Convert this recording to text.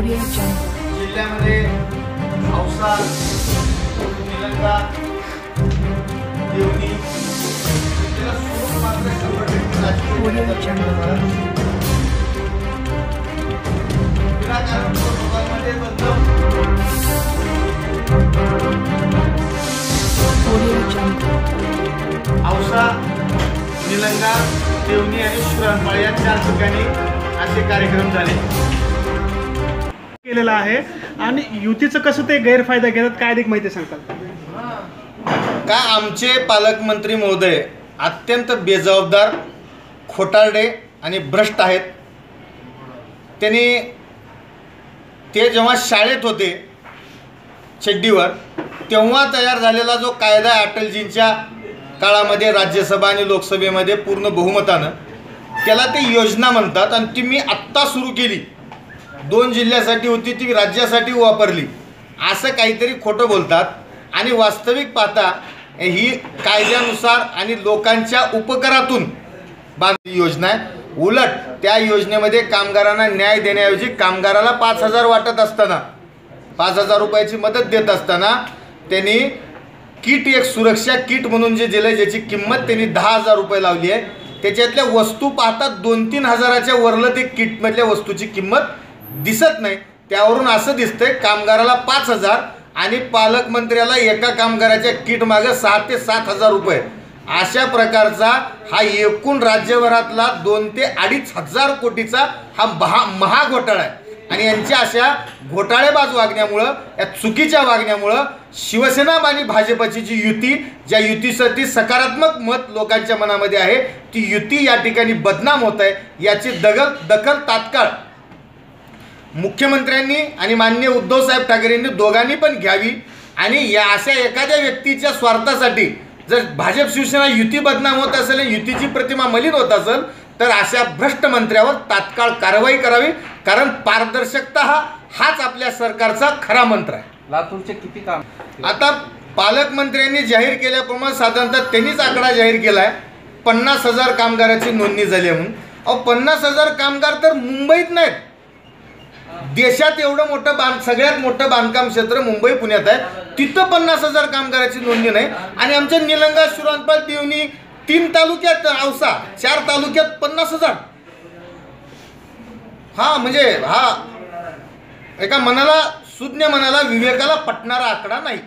जिल्ह्यामध्ये औसा निलंगा देवणी त्याला स्वरूप मात्र शंभर टक्के राजकीय. विनाकारण लोकांमध्ये. औसा निलंगा देवणी आणि शिवरानपाळ या चार ठिकाणी असे कार्यक्रम झाले केलेला आहे. आणि युतीचं कसं ते गैरफायदा घेतात काय अधिक माहिती सांगतात का आमचे पालकमंत्री महोदय अत्यंत बेजबाबदार खोटारडे आणि भ्रष्ट आहेत? त्यांनी ते जेव्हा शाळेत होते चेड्डीवर तेव्हा तयार झालेला जो कायदा आहे अटलजींच्या काळामध्ये राज्यसभा आणि लोकसभेमध्ये पूर्ण बहुमतानं त्याला ते योजना म्हणतात आणि ती मी आत्ता सुरू केली. दोन जिल्ह्यासाठी होती ती राज्यासाठी वापरली. असं काहीतरी खोटं बोलतात. आणि वास्तविक पाहता ही कायद्यानुसार आणि लोकांच्या उपकारातून बांधली योजना आहे. उलट त्या योजनेमध्ये कामगारांना न्याय देण्याऐवजी कामगाराला पाच हजार वाटत असताना पाच हजार रुपयाची मदत देत असताना त्यांनी किट एक सुरक्षा किट म्हणून जे दिलं ज्याची किंमत त्यांनी दहा हजार रुपये लावली आहे. त्याच्यातल्या वस्तू पाहतात दोन तीन हजाराच्या वरलं ते किटमधल्या वस्तूची किंमत दिसत नाही. त्यावरून असं दिसतंय कामगाराला पाच हजार आणि पालकमंत्र्याला एका कामगाराच्या किटमागं सहा ते सात हजार रुपये. अशा प्रकारचा हा एकूण राज्यभरातला दोन ते अडीच हजार कोटीचा हा महा महाघोटाळा आहे. आणि यांच्या अशा घोटाळेबाज वागण्यामुळं या चुकीच्या वागण्यामुळं शिवसेना आणि भाजपची जी युती ज्या युतीसाठी सकारात्मक मत लोकांच्या मनामध्ये आहे ती युती या ठिकाणी बदनाम होत आहे याची दगल दखल तात्काळ मुख्यमंत्र्यांनी आणि माननीय उद्धवसाहेब ठाकरेंनी दोघांनी पण घ्यावी. आणि या अशा एखाद्या व्यक्तीच्या स्वार्थासाठी जर भाजप शिवसेना युती बदनाम होत असेल युतीची प्रतिमा मलिन होत असेल तर अशा भ्रष्ट मंत्र्यावर तात्काळ कारवाई करावी. कारण पारदर्शकता हा हाच आपल्या सरकारचा खरा मंत्र आहे. लातूरचे किती काम? आता पालकमंत्र्यांनी जाहीर केल्याप्रमाणे साधारणतः त्यांनीच आकडा जाहीर केला आहे पन्नास हजार कामगाराची नोंदणी झाली म्हणून. अहो पन्नास हजार कामगार तर मुंबईत नाहीत. देशात एवढं मोठं बांध सगळ्यात मोठं बांधकाम क्षेत्र मुंबई पुण्यात आहे. तिथं पन्नास हजार कामगाराची नोंदणी नाही. आणि आमच्या निलंगा शुरांतपाल देवणी तीन तालुक्यात औसा चार तालुक्यात पन्नास हजार. हा म्हणजे हा एका मनाला सुज्ञ मनाला विवेकाला पटणारा आकडा नाही.